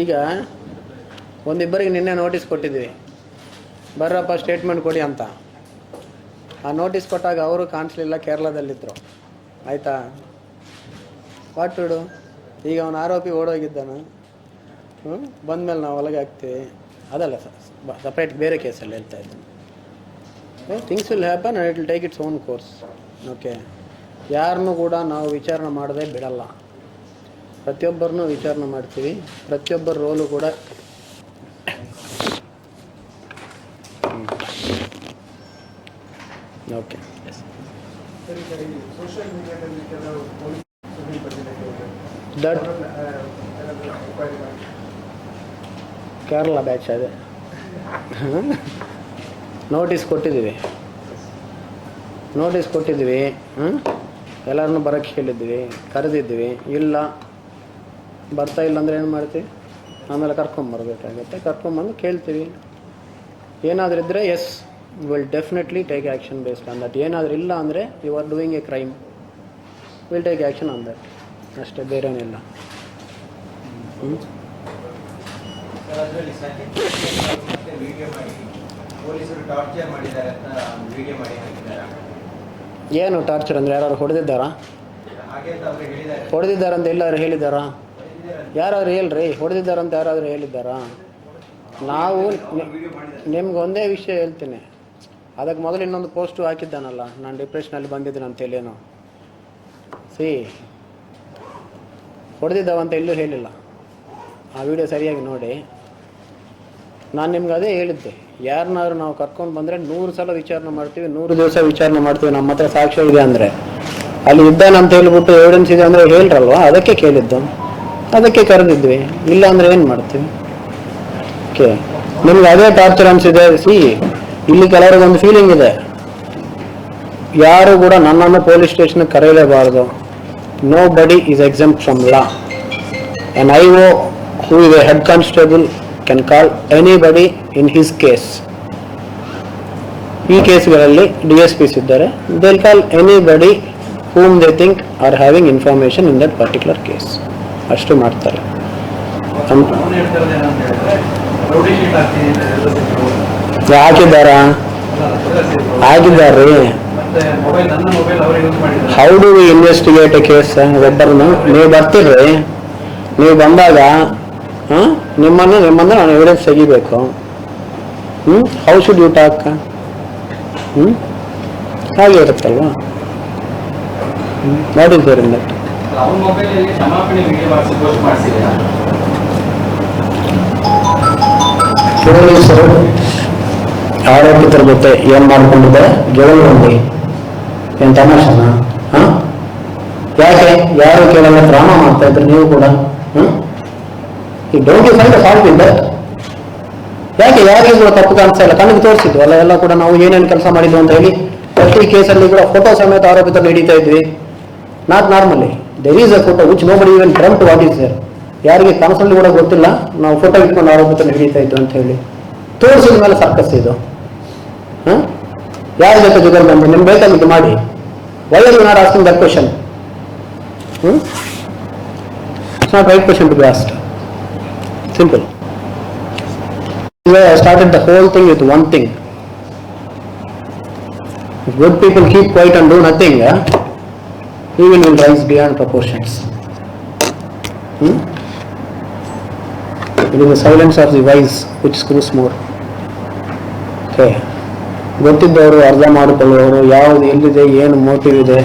ಈಗ ಒಂದಿಬ್ಬರಿಗೆ ನಿನ್ನೆ ನೋಟಿಸ್ ಕೊಟ್ಟಿದ್ವಿ ಬರ್ರಪ್ಪ ಸ್ಟೇಟ್ಮೆಂಟ್ ಕೊಡಿ ಅಂತ. ಆ ನೋಟಿಸ್ ಕೊಟ್ಟಾಗ ಅವರು ಕಾಣಿಸ್ಲಿಲ್ಲ ಕೇರಳದಲ್ಲಿದ್ದರು ಆಯಿತಾ? ವಾಟ್ ಟು ಈಗ ಅವನ ಆರೋಪಿ ಓಡೋಗಿದ್ದಾನು. ಹ್ಞೂ ಬಂದಮೇಲೆ ನಾವು ಒಳಗೆ ಹಾಕ್ತೀವಿ. ಅದಲ್ಲ ಸಪ್ರೇಟ್ ಬೇರೆ ಕೇಸಲ್ಲಿ ಹೇಳ್ತಾ ಇದ್ದೀನಿ things will happen it will take its own course okay ಯಾರನ್ನೂ ಕೂಡ ನಾವು ವಿಚಾರಣೆ ಮಾಡದೆ ಬಿಡಲ್ಲ. ಪ್ರತಿಯೊಬ್ಬರನ್ನೂ ವಿಚಾರಣೆ ಮಾಡ್ತೀವಿ. ಪ್ರತಿಯೊಬ್ಬರ ರೋಲು ಕೂಡ ಓಕೆ ದಟ್. ಕೇರಳ ಬ್ಯಾಚ್ ಅದೇ. ನೋಟಿಸ್ ಕೊಟ್ಟಿದ್ದೀವಿ. ನೋಟಿಸ್ ಕೊಟ್ಟಿದ್ದೀವಿ. ಎಲ್ಲರನ್ನೂ ಬರೋಕ್ಕೆ ಹೇಳಿದ್ವಿ ಕರೆದಿದ್ವಿ ಇಲ್ಲ ಬರ್ತಾ ಇಲ್ಲ ಅಂದರೆ ಏನು ಮಾಡ್ತೀವಿ? ಆಮೇಲೆ ಕರ್ಕೊಂಬರ್ಬೇಕಾಗುತ್ತೆ ಕರ್ಕೊಂಬಂದು ಕೇಳ್ತೀವಿ. ಏನಾದರೂ ಇದ್ದರೆ yes will definitely take action based on that ಏನಾದರೂ ಇಲ್ಲ ಅಂದರೆ you are doing a crime will take action on that ಅಷ್ಟೇ ಬೇರೇನಿಲ್ಲ ಹ್ಞೂ ಏನು ಟಾರ್ಚರ್ ಅಂದರೆ ಯಾರು ಹೊಡೆದಿದ್ದಾರಾ? ಹೊಡೆದಿದ್ದಾರಂತ ಎಲ್ಲರೂ ಹೇಳಿದ್ದಾರೆ. ಯಾರಾದ್ರು ಹೇಳ್ರಿ, ಹೊಡೆದಿದ್ದಾರಂತ ಯಾರಾದರೂ ಹೇಳಿದ್ದಾರಾ? ನಾವು ನಿಮ್ಗೆ ಒಂದೇ ವಿಷಯ ಹೇಳ್ತೀನಿ. ಅದಕ್ಕೆ ಮೊದಲು ಇನ್ನೊಂದು ಪೋಸ್ಟು ಹಾಕಿದ್ದಾನಲ್ಲ, ನಾನು ಡಿಪ್ರೆಷನಲ್ಲಿ ಬಂದಿದ್ದೀನಿ ಅಂತೇಳೇನು ಸಿ ಹೊಡೆದಿದ್ದಾವಂತ ಎಲ್ಲೂ ಹೇಳಿಲ್ಲ. ಆ ವಿಡಿಯೋ ಸರಿಯಾಗಿ ನೋಡಿ. ನಾನು ನಿಮ್ಗೆ ಅದೇ ಹೇಳಿದ್ದೆ, ಯಾರನ್ನಾದ್ರೂ ನಾವು ಕರ್ಕೊಂಡು ಬಂದರೆ ನೂರು ಸಲ ವಿಚಾರಣೆ ಮಾಡ್ತೀವಿ, ನೂರು ದಿವಸ ವಿಚಾರಣೆ ಮಾಡ್ತೀವಿ, ನಮ್ಮ ಹತ್ರ ಸಾಕ್ಷ್ಯ ಇದೆ ಅಂದರೆ. ಅಲ್ಲಿ ಇದ್ದಾನಂತ ಹೇಳ್ಬಿಟ್ಟು ಎವಿಡೆನ್ಸ್ ಇದೆ ಅಂದರೆ ಹೇಳ್ರಲ್ವಾ? ಅದಕ್ಕೆ ಕೇಳಿದ್ದು. ಅದಕ್ಕೆ ಕರೆದಿದ್ವಿ. ಇಲ್ಲ ಅಂದ್ರೆ ಏನು ಮಾಡ್ತೀವಿ? ಓಕೆ ನಿಮ್ಗೆ ಅದೇ ಟಾರ್ಚರ್ ಅನ್ಸಿದೆ. ಸಿ, ಇಲ್ಲಿ ಕೆಲವ್ರಿಗೆ ಒಂದು ಫೀಲಿಂಗ್ ಇದೆ. ಯಾರು ಕೂಡ ನನ್ನನ್ನು police station ಕರೆಯಲೇಬಾರದು. Nobody is exempt from law an I O who is a head constable can call anybody in his case ಈ ಕೇಸ್ಗಳಲ್ಲಿ ಡಿ ಎಸ್ ಪಿಸ್ ಇದ್ದಾರೆ. They'll call anybody whom they think are having information in that particular case ಅಷ್ಟು ಮಾಡ್ತಾರೆ. ಹಾಕಿದ್ದಾರ? ಮಾಡಿದ್ದಾರೆ how do we investigate case ಒಬ್ಬರನ್ನು? ನೀವು ಬರ್ತೀರಿ ನೀವು ಬಂದಾಗ ನಿಮ್ಮನ್ನು ನಿಮ್ಮನ್ನು ನಾನು ಎವಿಡೆನ್ಸ್ ತೆಗಿಬೇಕು. ಹ್ಞೂ ಹೌ ಶುಡ್ ಯು ಟಾಕ್ ಹ್ಞೂ ಹಾಗೆ ಇರುತ್ತಲ್ವಾ? ವಾಟ್ ಇಸ್ ಅವನ ಮೊಬೈಲಲ್ಲಿ ಕ್ಷಮಾಪಣೆ ವಿಡಿಯೋ ಮಾಡಿಸಿ ಪೋಸ್ಟ್ ಮಾಡಿಸಿಲ್ಲ ಪೊಲೀಸರು ಆರೋಪಿತರ ಜೊತೆ ಏನ್ ಮಾಡ್ಕೊಂಡಿದ್ದಾರೆ? ಗೆಲುವಂಡಿ ಏನ್ ತಮಾಷನ? ಹ? ಯಾಕೆ? ಯಾರು ಕೇಳಲ್ಲ? ಡ್ರಾಮ ಮಾಡ್ತಾ ಇದ್ರೆ ನೀವು ಕೂಡ ಈ ಡೋಂಟ್ ಯು ಫೈಂಡ್ ಫಾಲ್ಟ್ ಯಾಕೆ? ಯಾರಿಗೂ ಕೂಡ ತಪ್ಪು ಕಾಣಿಸ್ತಾ ಇಲ್ಲ. ಕಣ್ಣಿಗೆ ತೋರಿಸಿದ್ವು ಅಲ್ಲ, ಎಲ್ಲ ಕೂಡ ನಾವು ಏನೇನು ಕೆಲಸ ಮಾಡಿದ್ವು ಅಂತ ಹೇಳಿ, ಪ್ರತಿ ಕೇಸಲ್ಲಿ ಕೂಡ ಫೋಟೋ ಸಮೇತ ಆರೋಪಿತರು ಹಿಡಿತಾ ಇದ್ವಿ. Not normally there is a photo which nobody even dreamt to what is there ಯಾರಿಗೆ ಕನಸಲ್ಲಿ ಕೂಡ ಗೊತ್ತಿಲ್ಲ, ನಾವು ಫೋಟೋ ಇಟ್ಕೊಂಡು ಆರೋಗ್ಯ ಹಿಡಿತಾ ಇತ್ತು ಅಂತ ಹೇಳಿ. ತೋರಿಸಿದ ಮೇಲೆ ಸರ್ಕಸ್ ಇದು. ಹಾಂ? ಯಾರ ಜೊತೆ ಜೊತೆ ಬಂದು ನಿಮ್ಗೆ ಇದು ಮಾಡಿ. Why are you not asking that question it's not right question to be asked simple I started the whole thing with one thing. If good people keep quiet and evil will rise beyond proportions. Hmm? It is the silence of the wise which screws more. Okay. ಗೊತ್ತಿದ್ದವರು ಅರ್ಧ ಮಾಡಿಕೊಳ್ಳುವವರು, ಯಾವುದು ಎಲ್ಲಿದೆ, ಏನು motive ಇದೆ,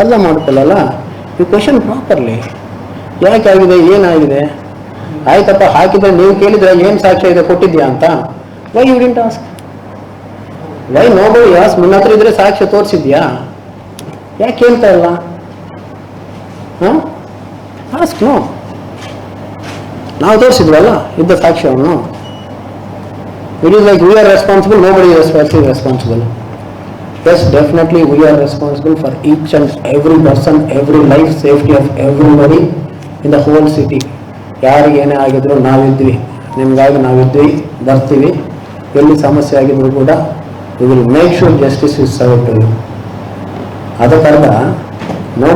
ಅರ್ಧ ಮಾಡಿಕೊಳ್ಳಲ್ಲ ಈ question properly ಯಾಕೆ ಆಗಿದೆ ಏನಾಗಿದೆ ಆಯ್ತಪ್ಪ, ಹಾಕಿದ್ರೆ ನೀವು ಕೇಳಿದ್ರೆ ಏನು ಸಾಕ್ಷ್ಯ ಇದೆ ಕೊಟ್ಟಿದ್ಯಾ ಅಂತ why you didn't ask why ನೋಬೋ as ನಿನ್ನ ಹತ್ರ ಇದ್ರೆ ಸಾಕ್ಷ್ಯ ತೋರಿಸಿದ್ಯಾ ಯಾಕೆ ಕೇಳ್ತಾ ಇಲ್ಲ ಆಸ್ಕ್ ನೋ ನಾವು ತೋರಿಸಿದ್ವಲ್ಲ, ಇದ್ದ ಅವನು. It is like we are responsible nobody responsible responsible yes definitely we are responsible for each and every person every life safety of everybody in the whole city ಯಾರಿಗೇನೇ ಆಗಿದ್ರು ನಾವಿದ್ವಿ. ನಿಮಗಾಗಿ ನಾವಿದ್ವಿ, ಬರ್ತೀವಿ. ಎಲ್ಲಿ ಸಮಸ್ಯೆ ಆಗಿದ್ರು ಕೂಡ will make sure justice is serve to you ಅದಕ್ಕರ್ಥ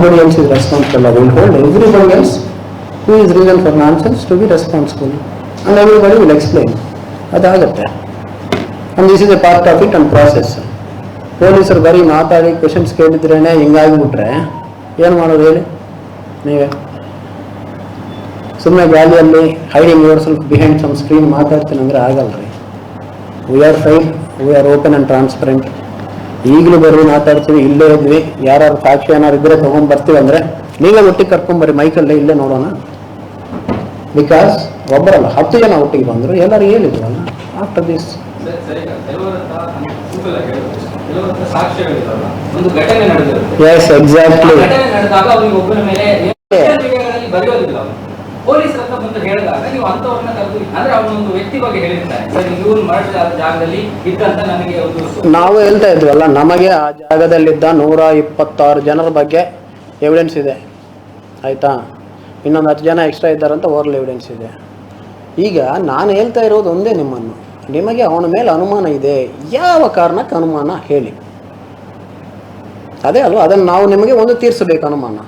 body else is responsible will hold everybody else who is reason for nonsense to be responsible and everybody will explain ಅದಾಗುತ್ತೆ and this is a part of it and process ಪೊಲೀಸರು ಬರೀ ಮಾತಾಡಿ questions ಕೇಳಿದ್ರೇನೆ ಹಿಂಗಾಗಿಬಿಟ್ರೆ, ಏನು ಮಾಡೋದು ಹೇಳಿ? ನೀವೇ? ಸುಮ್ಮನೆ ಗಾಲಿಯಲ್ಲಿ hiding yourself behind some screen ಮಾತಾಡ್ತೀನಿ ಅಂದರೆ ಆಗಲ್ಲ ರೀ we are fine we are open and transparent ಈಗಲೂ ಬರ್ರಿ ಮಾತಾಡ್ತೀವಿ ಇಲ್ಲೇ ಇದ್ವಿ. ಯಾರು ಸಾಕ್ಷಿ ಏನಾರು ಇದ್ರೆ ತಗೊಂಡ್ ಬರ್ತೀವಿ ಅಂದ್ರೆ ನೀವೇ ಒಟ್ಟಿಗೆ ಕರ್ಕೊಂಬರ್ರಿ ಮೈಕಲ್ಲೇ ಇಲ್ಲೇ ನೋಡೋಣ. ಬಿಕಾಸ್ ಒಬ್ಬರಲ್ಲ ಹತ್ತು ಜನ ಒಟ್ಟಿಗೆ ಬಂದರು ಎಲ್ಲರೂ ಹೇಳಿದ್ರಲ್ಲ ಆಫ್ಟರ್ ದಿಸ್ ಎಸ್ ಎಕ್ಸಾಕ್ಟ್ಲಿ ಪೊಲೀಸರ ಹತ್ರ ಬಂದು ಹೇಳಿದಾಗ ನೀವು ಅಂತವ್ರನ್ನ ಕರೆದು ಅಂದ್ರೆ ಅವನೊಂದು ವ್ಯಕ್ತಿ ಬಗ್ಗೆ ಹೇಳಿರ್ತಾರೆ ಸರ್ ಇವ್ರು ಮಾಡಿದ ಜಾಗದಲ್ಲಿ ಇದ್ದಂತ ನನಗೆ ಒಂದು ನಾವು ಹೇಳ್ತಾ ಇದ್ವಲ್ಲ ನಮಗೆ ಆ ಜಾಗದಲ್ಲಿದ್ದ ನೂರ ಇಪ್ಪತ್ತಾರು ಜನರ ಬಗ್ಗೆ ಎವಿಡೆನ್ಸ್ ಇದೆ. ಆಯ್ತಾ? ಇನ್ನೊಂದು ಹತ್ತು ಜನ ಎಕ್ಸ್ಟ್ರಾ ಇದ್ದಾರಂತ ಓರಲ್ ಎವಿಡೆನ್ಸ್ ಇದೆ. ಈಗ ನಾನು ಹೇಳ್ತಾ ಇರೋದು ಒಂದೇ ನಿಮ್ಮನ್ನು. ನಿಮಗೆ ಅವನ ಮೇಲೆ ಅನುಮಾನ ಇದೆ. ಯಾವ ಕಾರಣಕ್ಕೆ ಅನುಮಾನ ಹೇಳಿ. ಅದೇ ಅಲ್ವಾ? ಅದನ್ನು ನಾವು ನಿಮಗೆ ಒಂದು ತೀರಿಸಬೇಕು ಅನುಮಾನ.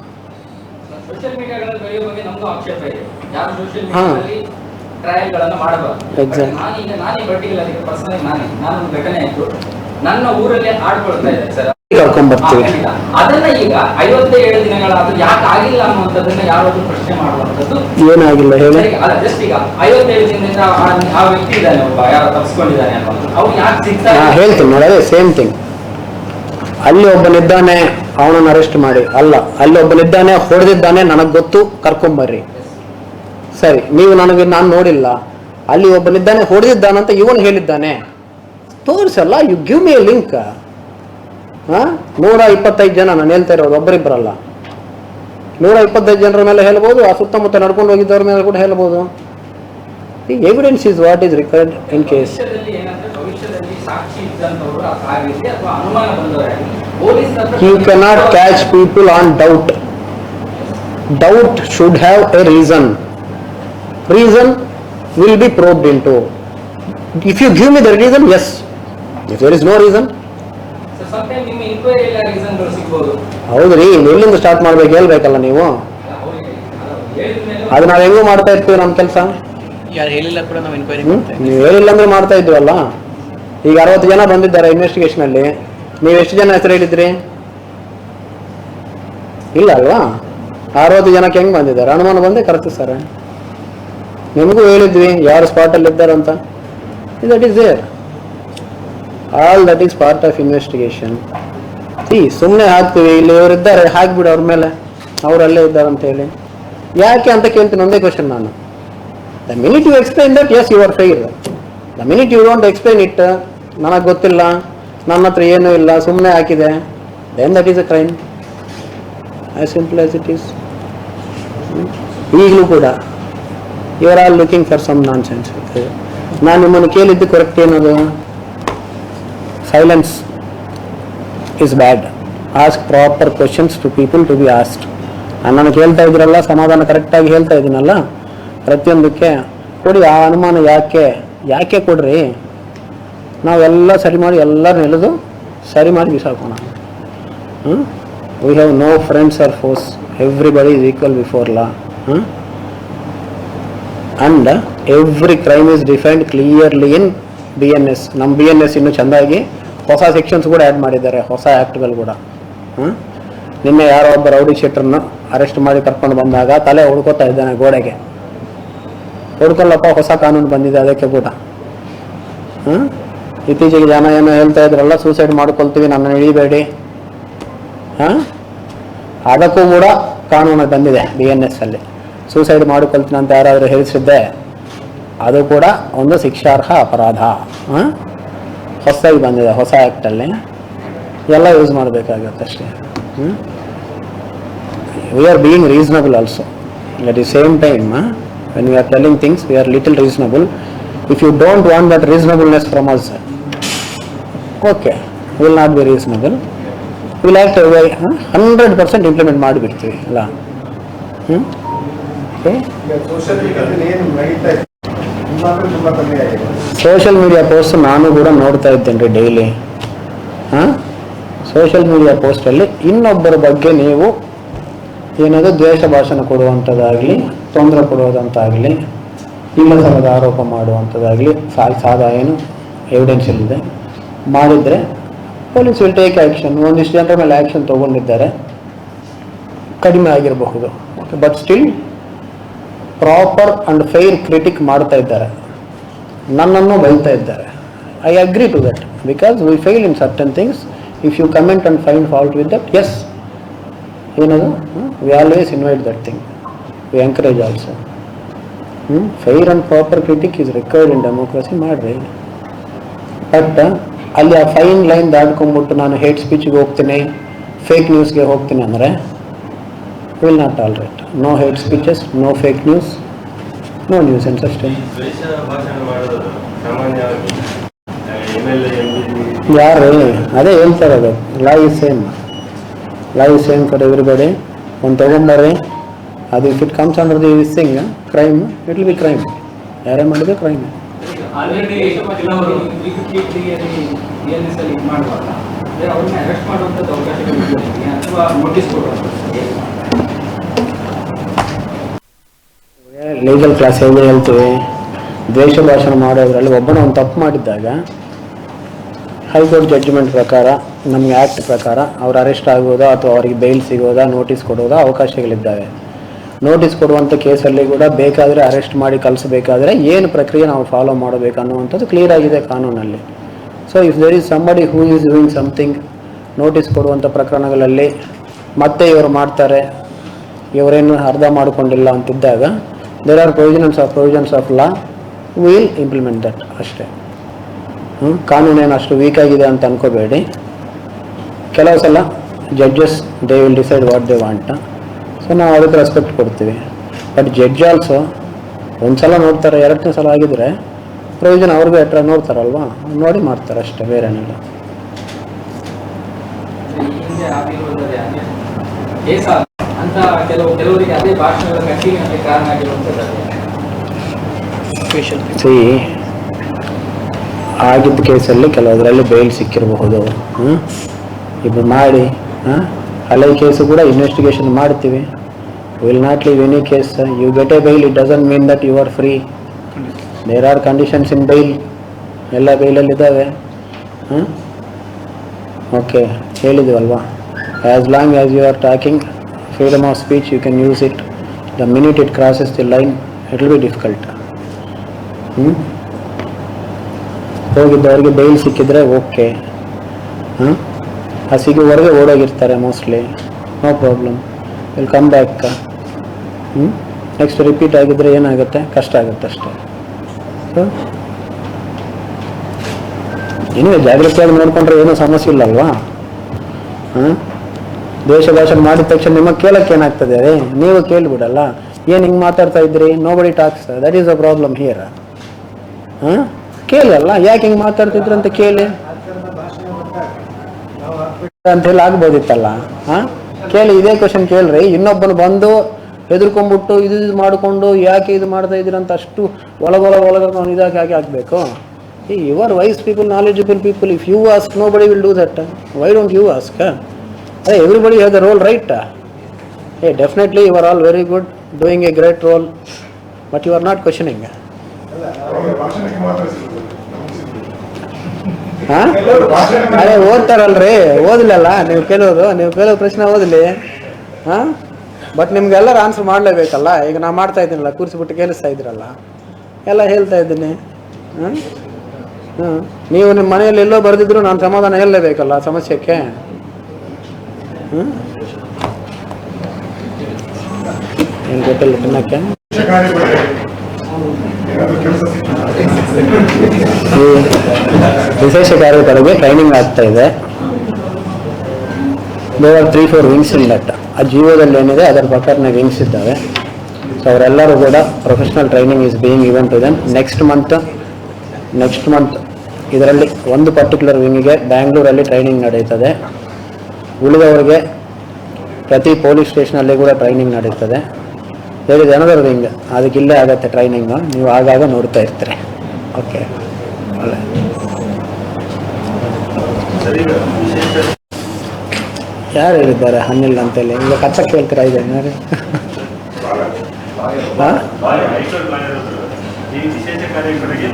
ಹಾ. ಘಟನೆ ನನ್ನ ಊರಲ್ಲಿ ಆಡ್ಕೊಳ್ತಾ ಇದೆ ಸರ್. ಕರ್ಕೊಂಡ್ಬರ್ತೀವಿ. ಅದನ್ನ ಈಗ ಐವತ್ತೇಳು ದಿನಗಳಾದ್ರೂ ಯಾಕೆ ಆಗಿಲ್ಲ ಅನ್ನುವಂಥದ್ದನ್ನ ಯಾರಾದ್ರೂ ಪ್ರಶ್ನೆ ಮಾಡುವಂಥದ್ದು ಏನಾಗಿಲ್ಲ ಹೇಳಿ. ಅಲ್ಲ ಜಸ್ಟ್ ಈಗ ಐವತ್ತೇಳು ದಿನದಿಂದ ಆ- ವ್ಯಕ್ತಿ ಇದ್ದಾನೆ ಒಬ್ಬ ಯಾರು ತಪ್ಪಿಸ್ಕೊಂಡಿದ್ದಾನೆ ಅನ್ನೋದು ಅವ್ರು ಯಾಕೆ ಸಿಗ್ತಾ ನಾ ಹೇಳ್ತೀನಿ ನೋಡಿ ಅದೇ ಸೇಮ್ ಥಿಂಗ್ ಅಲ್ಲಿ ಒಬ್ಬನಿದ್ದಾನೆ ಅವನನ್ನು ಅರೆಸ್ಟ್ ಮಾಡಿ. ಅಲ್ಲ ಅಲ್ಲಿ ಒಬ್ಬನಿದ್ದಾನೆ ಹೊಡೆದಿದ್ದಾನೆ ನನಗೆ ಗೊತ್ತು ಕರ್ಕೊಂಬರ್ರಿ ಸರಿ ನೀವು ನನಗೆ ನಾನು ನೋಡಿಲ್ಲ. ಅಲ್ಲಿ ಒಬ್ಬನಿದ್ದಾನೆ ಹೊಡೆದಿದ್ದಾನೆ ಅಂತ ಇವನು ಹೇಳಿದ್ದಾನೆ. ತೋರಿಸಲ್ಲ you give me a link ಹಾಂ? ನೂರ ಇಪ್ಪತ್ತೈದು ಜನ ನಾನು ಹೇಳ್ತಾ ಇರೋದು ಒಬ್ಬರಿಬ್ಬರಲ್ಲ ನೂರ ಇಪ್ಪತ್ತೈದು ಜನರ ಮೇಲೆ ಹೇಳ್ಬೋದು ಆ ಸುತ್ತಮುತ್ತ ನಡ್ಕೊಂಡು ಹೋಗಿದ್ದವ್ರ ಮೇಲೆ ಕೂಡ ಹೇಳ್ಬೋದು. Evidence is what is record in case you cannot catch people on doubt doubt should have a You reason. Will be probed into. If you give me the reason, yes. If there is no reason, ಹೌದ್ರಿ ಎಲ್ಲಿಂದ start ಮಾಡ್ಬೇಕು ಹೇಳ್ಬೇಕಲ್ಲ ನೀವು? ಅದು ನಾವು ಹೆಂಗೂ ಮಾಡ್ತಾ ಇರ್ತೀವಿ ನಮ್ಮ ಕೆಲಸ. ಯಾರು ಹೇಳಿಲ್ಲ ಕೂಡ ನಾವು ಎನ್ಕ್ವೈರಿ ನೀವು ಹೇಳಿಲ್ಲ ಅಂದ್ರೆ ಮಾಡ್ತಾ ಇದ್ವಲ್ಲ? ಈಗ ಅರವತ್ತು ಜನ ಬಂದಿದ್ದಾರೆ ಇನ್ವೆಸ್ಟಿಗೇಷನ್ ಅಲ್ಲಿ. ನೀವು ಎಷ್ಟು ಜನ ಹೆಸರು ಹೇಳಿದ್ರಿ? ಇಲ್ಲ ಅಲ್ವಾ? ಅರವತ್ತು ಜನಕ್ಕೆ ಹೆಂಗ್ ಬಂದಿದ್ದಾರೆ? ಅನುಮಾನ ಬಂದೇ ಕರೆಕ್ಟ್ ಸರ್. ನಿಮಗೂ ಹೇಳಿದ್ವಿ, ಯಾರು ಸ್ಪಾಟಲ್ಲಿ ಇದ್ದಾರಂತ that is there all that is part of investigation ಈ ಸುಮ್ಮನೆ ಹಾಕ್ತೀವಿ, ಇಲ್ಲಿ ಇವರಿದ್ದಾರೆ ಹಾಕ್ಬಿಡು ಅವ್ರ ಮೇಲೆ. ಅವರಲ್ಲೇ ಇದ್ದಾರೆ ಅಂತ ಹೇಳಿ. ಯಾಕೆ ಅಂತ ಕೇಳ್ತೀನಿ, ಒಂದೇ ಕ್ವಶನ್ ನಾನು. The minute you explain that yes you are fair the minute you don't explain it ನನಗೆ ಗೊತ್ತಿಲ್ಲ, ನನ್ನ ಹತ್ರ ಏನೂ ಇಲ್ಲ ಸುಮ್ಮನೆ ಹಾಕಿದೆ. Then that is a crime as simple as it is ಈಗಲೂ ಕೂಡ. You are all looking for some nonsense ನಾನು ನಿಮ್ಮನ್ನು ಕೇಳಿದ್ದು ಕರೆಕ್ಟ್ ಏನದು? Silence is bad ask proper questions to people to be asked ನಾನು ಹೇಳ್ತಾ ಇದ್ರಲ್ಲ, ಸಮಾಧಾನ ಕರೆಕ್ಟಾಗಿ ಹೇಳ್ತಾ ಇದ್ದೀನಲ್ಲ, ಪ್ರತಿಯೊಂದಕ್ಕೆ ಕೊಡಿ, ಆ ಅನುಮಾನ ಯಾಕೆ? ಯಾಕೆ ಕೊಡ್ರಿ? ನಾವೆಲ್ಲ ಸರಿ ಮಾಡಿ ಎಲ್ಲರನ್ನ ಎಳೆದು ಸರಿ ಮಾಡಿ ಬಿಸಾಕೋಣ. We have no friends or foes everybody is equal before law and every crime is defined clearly in B N S ನಮ್ಮ ಬಿ ಎನ್ ಎಸ್ ಇನ್ನೂ ಚೆಂದಾಗಿ ಹೊಸ ಸೆಕ್ಷನ್ಸ್ ಕೂಡ ಆ್ಯಡ್ ಮಾಡಿದ್ದಾರೆ, ಹೊಸ ಆ್ಯಕ್ಟ್ಗಳು ಕೂಡ? ನಿನ್ನೆ ಯಾರೋ ಒಬ್ಬ ರೌಡಿ ಶೆಟ್ರನ್ನು ಅರೆಸ್ಟ್ ಮಾಡಿ ಕರ್ಕೊಂಡು ಬಂದಾಗ ತಲೆ ಹುಡ್ಕೋತಾ ಇದ್ದಾನೆ ಗೋಡೆಗೆ. ಹುಡ್ಕೊಲ್ಲಪ್ಪ ಹೊಸ ಕಾನೂನು ಬಂದಿದೆ ಅದಕ್ಕೆ ಕೂಡ? ಇತ್ತೀಚೆಗೆ ಜನ ಏನೋ ಹೇಳ್ತಾ ಇದ್ರಲ್ಲ ಸೂಸೈಡ್ ಮಾಡ್ಕೊಳ್ತೀವಿ ನನ್ನ ಇಳಿಬೇಡಿ. ಹಾಂ? ಅದಕ್ಕೂ ಕೂಡ ಕಾನೂನು ಬಂದಿದೆ ಬಿ ಎನ್ ಎಸ್ ಅಲ್ಲಿ. ಸೂಸೈಡ್ ಮಾಡಿಕೊಳ್ತೀನಿ ಅಂತ ಯಾರಾದರೂ ಹೇಳಿಸಿದ್ದೆ ಅದು ಕೂಡ ಒಂದು ಶಿಕ್ಷಾರ್ಹ ಅಪರಾಧ. ಹೊಸದಾಗಿ ಬಂದಿದೆ, ಹೊಸ ಆ್ಯಕ್ಟಲ್ಲಿ ಎಲ್ಲ ಯೂಸ್ ಮಾಡಬೇಕಾಗತ್ತೆ ಅಷ್ಟೇ. We are being reasonable also at the same time when we are telling things we are little reasonable if you don't want that reasonableness from ಅಲ್ಸ್ okay will not be reasonable will act hundred percent implement ಮಾಡಿಬಿಡ್ತೀವಿ, ಅಲ್ಲ? ಹ್ಞೂ social media post ನಾನು ಕೂಡ ನೋಡ್ತಾ ಇದ್ದೇನೆ ರೀ daily ಹಾ social media ಪೋಸ್ಟಲ್ಲಿ ಇನ್ನೊಬ್ಬರ ಬಗ್ಗೆ ನೀವು ಏನಾದರೂ ದ್ವೇಷ ಭಾಷಣ ಕೊಡುವಂಥದ್ದಾಗಲಿ ತೊಂದರೆ ಕೊಡೋದಂತಾಗಲಿ ಇಲ್ಲ ಸಲ್ಲದ ಆರೋಪ ಮಾಡುವಂಥದ್ದಾಗಲಿ ಸಾಧ ಏನು ಎವಿಡೆನ್ಸ್ ಇಲ್ಲದೆ ಮಾಡಿದರೆ ಪೊಲೀಸ್ ವಿಲ್ ಟೇಕ್ ಆ್ಯಕ್ಷನ್ ಒಂದಿಷ್ಟು ಜನರ ಮೇಲೆ ಆ್ಯಕ್ಷನ್ ತೊಗೊಂಡಿದ್ದಾರೆ. ಕಡಿಮೆ ಆಗಿರಬಹುದು. But still proper and fair critic ಮಾಡ್ತಾ ಇದ್ದಾರೆ. ನನ್ನನ್ನು ಬೈತಾ ಇದ್ದಾರೆ. I agree to that because we fail in certain things if you comment and find fault with that yes ಏನದು? We always invite that thing we encourage also fair and proper critic is required in democracy ಮಾಡಿರಿ. But ಅಲ್ಲಿ ಆ fine line ದಾಟ್ಕೊಂಡ್ಬಿಟ್ಟು ನಾನು hate ಸ್ಪೀಚ್ಗೆ ಹೋಗ್ತೀನಿ fake ನ್ಯೂಸ್ಗೆ ಹೋಗ್ತೀನಿ ಅಂದರೆ will not tolerate. No hate speeches no fake news no news and such things. ಯಾರು ಅದೇ ಹೇಳ್ತಾರೆ ಅದು. Law is same law is same for everybody ಒಂದು ತೊಗೊಂಬರ್ರಿ. ಅದು if it comes under the Singh crime it will be crime ಯಾರೇ ಮಾಡಿದ್ರೆ crime arrest ಮಾಡುವಂಥದ್ದು ಅವಕಾಶಗಳು ಅಥವಾ ನೋಟಿಸ್ ಲೀಗಲ್ ಕ್ಲಾಸ್ ಹೇಗೆ ಹೇಳ್ತೀವಿ? ದ್ವೇಷ ಭಾಷಣ ಮಾಡೋದ್ರಲ್ಲಿ ಒಬ್ಬನ ಒಂದು ತಪ್ಪು ಮಾಡಿದ್ದಾಗ ಹೈಕೋರ್ಟ್ ಜಡ್ಜ್ಮೆಂಟ್ ಪ್ರಕಾರ, ನಮಗೆ ಆ್ಯಕ್ಟ್ ಪ್ರಕಾರ ಅವ್ರು ಅರೆಸ್ಟ್ ಆಗೋದಾ ಅಥವಾ ಅವರಿಗೆ ಬೇಲ್ ಸಿಗೋದಾ ನೋಟಿಸ್ ಕೊಡೋದಾ ಅವಕಾಶಗಳಿದ್ದಾವೆ. ನೋಟಿಸ್ ಕೊಡುವಂಥ ಕೇಸಲ್ಲಿ ಕೂಡ ಬೇಕಾದರೆ ಅರೆಸ್ಟ್ ಮಾಡಿ ಕಳಿಸಬೇಕಾದ್ರೆ ಏನು ಪ್ರಕ್ರಿಯೆ ನಾವು ಫಾಲೋ ಮಾಡಬೇಕು ಅನ್ನುವಂಥದ್ದು ಕ್ಲಿಯರ್ ಆಗಿದೆ ಕಾನೂನಲ್ಲಿ. So if there is somebody who is doing something notice ಕೊಡುವಂಥ ಪ್ರಕರಣಗಳಲ್ಲಿ ಮತ್ತೆ ಇವರು ಮಾಡ್ತಾರೆ, ಇವರೇನು ಅರ್ಧ ಮಾಡಿಕೊಂಡಿಲ್ಲ ಅಂತಿದ್ದಾಗ there are provisions of provisions of law will implement that ಅಷ್ಟೇ. ಹ್ಮ್? ಕಾನೂನೇನು ಅಷ್ಟು ವೀಕ್ ಆಗಿದೆ ಅಂತ ಅನ್ಕೋಬೇಡಿ. ಕೆಲವು ಸಲ judges they will decide what they want so ನಾವು ಅದಕ್ಕೆ ರೆಸ್ಪೆಕ್ಟ್ ಕೊಡ್ತೀವಿ. ಬಟ್ ಜಡ್ಜ್ ಆಲ್ಸೋ ಒಂದು ಸಲ ನೋಡ್ತಾರೆ, ಎರಡನೇ ಸಲ ಆಗಿದ್ರೆ ಪ್ರಯೋಜನ ಅವ್ರಿಗೆ ಹತ್ರ ನೋಡ್ತಾರಲ್ವಾ? ನೋಡಿ ಮಾಡ್ತಾರೆ ಅಷ್ಟೇ ಬೇರೇನಿಲ್ಲ ಅಂತ ಕೆಲವು ಕೆಲವರಿಗೆ ಅದೇ ಭಾಷಣಗಳ ಆಗಲಿಕ್ಕೆ ಕಾರಣ ಆಗಿರುವಂಥದ್ದು ಸಿ ಆಗಿದ್ದ ಕೇಸಲ್ಲಿ ಕೆಲವದರಲ್ಲಿ ಬೇಲ್ ಸಿಕ್ಕಿರಬಹುದು. ಹ್ಞೂ ಇದು ಮಾಡಿ ಹಾಂ? ಹಳೆ ಕೇಸು ಕೂಡ ಇನ್ವೆಸ್ಟಿಗೇಷನ್ ಮಾಡ್ತೀವಿ. Will not leave any case you get a bail it doesn't mean that you are free there are conditions in bail ಎಲ್ಲ ಬೈಲಲ್ಲಿ ಇದ್ದಾವೆ ಹಾಂ okay ಹೇಳಿದ್ದೀವಲ್ವಾ as long as you are talking freedom of speech, you can use it. The minute it crosses the line, it will be difficult. ಹ್ಞೂ ಹೋಗಿದ್ದವ್ರಿಗೆ bail ಸಿಕ್ಕಿದ್ರೆ okay ಹಾಂ? ಆ ಹೊರಗೆ ಓಡೋಗಿರ್ತಾರೆ mostly no problem will come back ಹ್ಞೂ next repeat ಆಗಿದ್ರೆ ಏನಾಗುತ್ತೆ? ಕಷ್ಟ ಆಗುತ್ತೆ ಅಷ್ಟೇ. ಸೊ ಇನ್ನೂ ಜಾಗ್ರತೆಯಾಗಿ ನೋಡ್ಕೊಂಡ್ರೆ ಏನೂ ಸಮಸ್ಯೆ ಇಲ್ಲಲ್ವಾ ಹಾಂ? ದೇಶ ಭಾಷಣ ಮಾಡಿದ ತಕ್ಷಣ ನಿಮಗೆ ಕೇಳಕ್ಕೆ ಏನಾಗ್ತದೆ ರೀ ನೀವು ಕೇಳಿಬಿಡಲ್ಲ. ಏನು ಹಿಂಗೆ ಮಾತಾಡ್ತಾ ಇದ್ರಿ? Nobody talks that is a problem here ಹಾಂ? ಕೇಳಲ್ಲ. ಯಾಕೆ ಹಿಂಗೆ ಮಾತಾಡ್ತಿದ್ರು ಅಂತ ಕೇಳಿ. ಅಂತ ಹೇಳಿ ಆಗ್ಬೋದಿತ್ತಲ್ಲ. ಹಾಂ? ಕೇಳಿ, ಇದೇ ಕ್ವಶನ್ ಕೇಳ್ರಿ. ಇನ್ನೊಬ್ಬನು ಬಂದು ಹೆದರ್ಕೊಂಡ್ಬಿಟ್ಟು ಇದು ಇದು ಮಾಡಿಕೊಂಡು ಯಾಕೆ ಇದು ಮಾಡ್ತಾ ಇದ್ರಿ ಅಂತ ಅಷ್ಟು ಒಳಗೊಳ ಒಳಗ ನಾನು ಇದಾಗಿ ಹಾಗೆ ಆಗಬೇಕು. ಈ your wise people knowledgeable people if you ask nobody will do that why don't you ask ಅದೇ everybody has the role right ಏ definitely you are all very good doing a great role but you are not questioning ಹಾಂ ಅದೇ ಓದ್ತಾರಲ್ರಿ ಓದಲಲ್ಲ ನೀವು ಕೇಳೋದು ನೀವು ಕೇಳೋ ಪ್ರಶ್ನೆ ಓದಲಿ. ಹಾಂ ಬಟ್ ನಿಮ್ಗೆಲ್ಲರೂ ಆನ್ಸರ್ ಮಾಡಲೇಬೇಕಲ್ಲ? ಈಗ ನಾನು ಮಾಡ್ತಾ ಇದ್ದೀನಲ್ಲ ಕೂರಿಸ್ಬಿಟ್ಟು ಕೇಳಿಸ್ತಾ ಇದ್ದೀರಲ್ಲ. ಎಲ್ಲ ಹೇಳ್ತಾ ಇದ್ದೀನಿ. ಹಾಂ ಹಾಂ ನೀವು ನಿಮ್ಮ ಮನೆಯಲ್ಲಿ ಎಲ್ಲೋ ಬರೆದಿದ್ರು ನಾನು ಸಮಾಧಾನ ಹೇಳಲೇಬೇಕಲ್ಲ ಸಮಸ್ಯೆಗೆ ಏನು ಗೊತ್ತಿಲ್ಲ ತಿನ್ನಕ್ಕೆ? ವಿಶೇಷ ಕಾರ್ಯಗಳಿಗೆ ಟ್ರೈನಿಂಗ್ ಆಗ್ತಾ ಇದೆ. There are three four wings in that ಆ ಜಿಯೋದಲ್ಲಿ ಏನಿದೆ, ಅದರ ಪ್ರಕಾರನೇ ವಿಂಗ್ಸ್ ಇದ್ದಾವೆ. ಸೊ ಅವರೆಲ್ಲರೂ ಕೂಡ professional training is being even to then next month next month ಇದರಲ್ಲಿ ಒಂದು ಪರ್ಟಿಕ್ಯುಲರ್ ವಿಂಗಿಗೆ ಬ್ಯಾಂಗ್ಳೂರಲ್ಲಿ ಟ್ರೈನಿಂಗ್ ನಡೀತದೆ ಉಳಿದವರಿಗೆ ಪ್ರತಿ ಪೊಲೀಸ್ ಸ್ಟೇಷನಲ್ಲಿ ಕೂಡ ಟ್ರೈನಿಂಗ್ ನಡೀತದೆ ದೇರ್ ಇಸ್ ಅನದರ್ ವಿಂಗ್ ಅದಕ್ಕೆ ಇಲ್ಲೇ ಆಗುತ್ತೆ ಟ್ರೈನಿಂಗು ನೀವು ಆಗಾಗ ನೋಡ್ತಾ ಇರ್ತೀರಿ. ಓಕೆ ಒಳ್ಳೆ. ಸರಿ ವಿಶೇಷ ಯಾರು ಹೇಳಿದ್ದಾರೆ ಹಣ್ಣಿಲ್ಲ ಅಂತೇಳಿ? ಈಗ ಕಚ್ಚಕ್ಕೆ ಹೇಳ್ತೀರಾ ಇದೆ ಏನಾರು ಭಾಳ ಭಾಳ Huh? ಬಾರಿ ಹೈಕೋರ್ಟ್ ಲಾಯರ್ ಹತ್ರ ಈ ವಿಶೇಷ ಕಾರ್ಯಕ್ರಮಕ್ಕೆ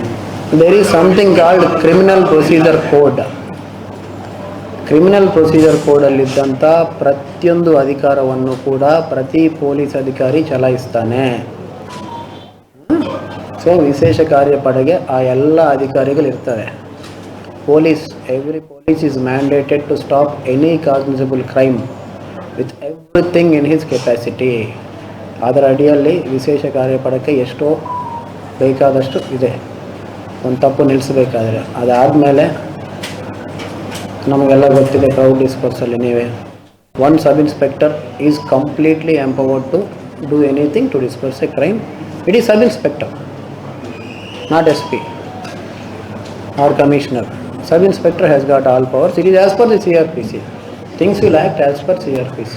there is something called criminal procedure code criminal procedure ಕೋಡಲ್ಲಿದ್ದಂಥ ಪ್ರತಿಯೊಂದು ಅಧಿಕಾರವನ್ನು ಕೂಡ ಪ್ರತಿ ಪೊಲೀಸ್ ಅಧಿಕಾರಿ ಚಲಾಯಿಸ್ತಾನೆ. ಸೊ, ವಿಶೇಷ ಕಾರ್ಯಪಡೆಗೆ ಆ ಎಲ್ಲ ಅಧಿಕಾರಿಗಳಿರ್ತವೆ police every police is mandated to stop any cognisable crime with everything in his capacity ಅದರ ಅಡಿಯಲ್ಲಿ ವಿಶೇಷ ಕಾರ್ಯಪಡಕ್ಕೆ ಎಷ್ಟೋ ಬೇಕಾದಷ್ಟು ಇದೆ. ಒಂದು ತಪ್ಪು ನಿಲ್ಲಿಸಬೇಕಾದ್ರೆ. ಅದಾದಮೇಲೆ ನಮಗೆಲ್ಲ ಗೊತ್ತಿದೆ ಕ್ರೌಡ್ ಡಿಸ್ಕೋರ್ಸಲ್ಲಿ ನೀವೇ one sub inspector is completely empowered to do anything to discourse a crime it is sub inspector not S P or commissioner. Sub inspector has got all powers. It is as per the CRPC. Things will act as per CRPC.